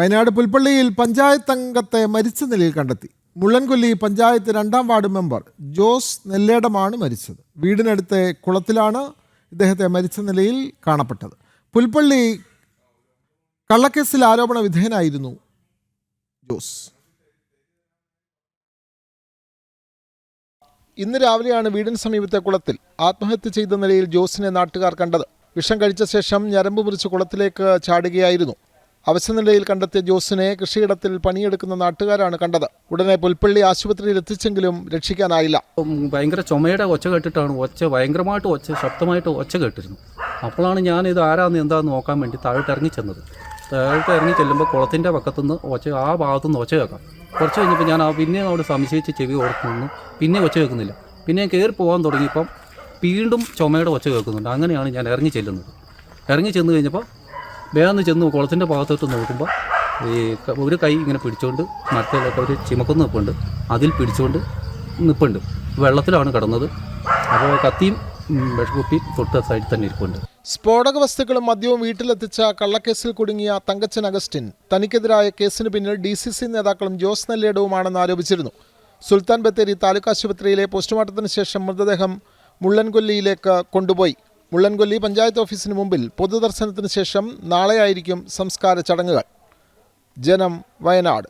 വയനാട് പുൽപ്പള്ളിയിൽ പഞ്ചായത്ത് അംഗത്തെ മരിച്ച നിലയിൽ കണ്ടെത്തി. മുള്ളൻകൊല്ലി പഞ്ചായത്ത് രണ്ടാം വാർഡ് മെമ്പർ ജോസ് നെല്ലേടമാണ് മരിച്ചത്. വീടിനടുത്തെ കുളത്തിലാണ് ഇദ്ദേഹത്തെ മരിച്ച നിലയിൽ കാണപ്പെട്ടത്. പുൽപ്പള്ളി കള്ളക്കേസിൽ ആരോപണ വിധേയനായിരുന്നു ജോസ്. ഇന്ന് രാവിലെയാണ് വീടിന് സമീപത്തെ കുളത്തിൽ ആത്മഹത്യ ചെയ്ത നിലയിൽ ജോസിനെ നാട്ടുകാർ കണ്ടത്. വിഷം കഴിച്ച ശേഷം ഞരമ്പ് മുറിച്ച് കുളത്തിലേക്ക് ചാടുകയായിരുന്നു അവശനിലയിൽ കണ്ടെത്തിയ ജോസിനെ കൃഷിയിടത്തിൽ പണിയെടുക്കുന്ന നാട്ടുകാരാണ് കണ്ടത്. ഉടനെ പുൽപ്പള്ളി ആശുപത്രിയിൽ എത്തിച്ചെങ്കിലും രക്ഷിക്കാനായില്ല. ഭയങ്കര ചുമയുടെ ഒച്ച കേട്ടിട്ടാണ് ഒച്ച ഭയങ്കരമായിട്ട് ഒച്ച ശക്തമായിട്ട് ഒച്ച കേട്ടിരുന്നു. അപ്പോഴാണ് ഞാൻ ഇത് ആരാന്ന് എന്താന്ന് നോക്കാൻ വേണ്ടി താഴോട്ട് ഇറങ്ങി ചെന്നത്. താഴോട്ട് ഇറങ്ങി ചെല്ലുമ്പോൾ കുളത്തിന്റെ പക്കത്തുനിന്ന് ഒച്ച ആ ഭാഗത്തുനിന്ന് ഒച്ച കേൾക്കാം. കുറച്ച് കഴിഞ്ഞപ്പോൾ ഞാൻ ആ പിന്നെ അവിടെ സംശയിച്ച് ചെവി ഓർക്കുന്നു പിന്നെ ഒച്ച കേൾക്കുന്നില്ല. പിന്നെ കയറി പോകാൻ തുടങ്ങിയപ്പം വീണ്ടും ചുമയുടെ ഒച്ച കേൾക്കുന്നുണ്ട്. അങ്ങനെയാണ് ഞാൻ ഇറങ്ങി ചെല്ലുന്നത്. ഇറങ്ങി ചെന്ന് കഴിഞ്ഞപ്പോൾ വേഗം ചെന്ന് കുളത്തിന്റെ ഭാഗത്തോട്ട് നോക്കുമ്പോൾ ഈ ഒരു കൈ ഇങ്ങനെ പിടിച്ചുകൊണ്ട് മറ്റേലൊക്കെ ഒരു ചിമക്കൊന്ന് നിൽപ്പുണ്ട് അതിൽ പിടിച്ചുകൊണ്ട് നിൽപ്പുണ്ട് വെള്ളത്തിലാണ് കിടന്നത്. അപ്പോൾ കത്തിയും ഉം, വിഷക്കുപ്പിയും തൊട്ട് സൈഡിൽ തന്നെ ഇരിപ്പുണ്ട്. സ്ഫോടക വസ്തുക്കളും മദ്യവും വീട്ടിലെത്തിച്ച കള്ളക്കേസിൽ കുടുങ്ങിയ തങ്കച്ചൻ അഗസ്റ്റിൻ തനിക്കെതിരായ കേസിന് പിന്നിൽ ഡി സി സി നേതാക്കളും ജോസ് നെല്ലേടവുമാണെന്ന് ആരോപിച്ചിരുന്നു. സുൽത്താൻ ബത്തേരി താലൂക്ക് ആശുപത്രിയിലെ പോസ്റ്റ്മോർട്ടത്തിന് ശേഷം മൃതദേഹം മുള്ളൻകൊല്ലിയിലേക്ക് കൊണ്ടുപോയി. മുള്ളൻകൊല്ലി പഞ്ചായത്ത് ഓഫീസിന് മുമ്പിൽ പൊതുദർശനത്തിന് ശേഷം നാളെയായിരിക്കും സംസ്കാര ചടങ്ങുകൾ. ജനം വയനാട്.